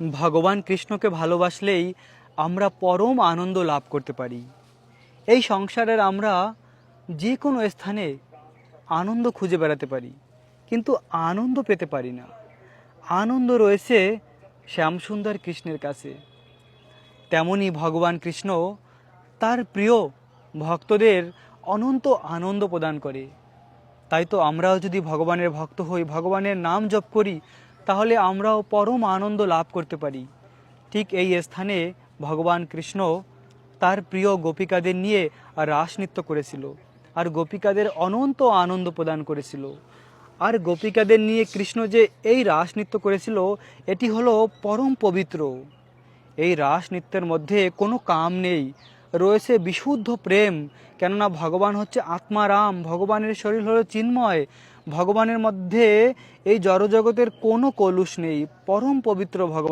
ভগবান কৃষ্ণকে ভালোবাসলেই আমরা পরম আনন্দ লাভ করতে পারি। এই সংসারের আমরা যে কোনো স্থানে আনন্দ খুঁজে বেড়াতে পারি, কিন্তু আনন্দ পেতে পারি না। আনন্দ রয়েছে শ্যামসুন্দর কৃষ্ণের কাছে। তেমনি ভগবান কৃষ্ণ তার প্রিয় ভক্তদের অনন্ত আনন্দ প্রদান করে। তাই তো আমরাও যদি ভগবানের ভক্ত হই, ভগবানের নাম জপ করি তাহলে আমরাও পরম আনন্দ লাভ করতে পারি। ঠিক এই স্থানে ভগবান কৃষ্ণ তার প্রিয় গোপিকাদের নিয়ে রাস নৃত্য করেছিল আর গোপিকাদের অনন্ত আনন্দ প্রদান করেছিল। আর গোপিকাদের নিয়ে কৃষ্ণ যে এই রাস নৃত্য করেছিল, এটি হলো পরম পবিত্র। এই রাস নৃত্যের মধ্যে কোনো কাম নেই। রয়েছে বিশুদ্ধ প্রেম, কেননা ভগবান হচ্ছে আত্মারাম, ভগবানের শরীর হলো চিন্ময় ভগবানের মধ্যে এই জড়জগতের কোনো কলুষ নেই পরম পবিত্র ভগবান।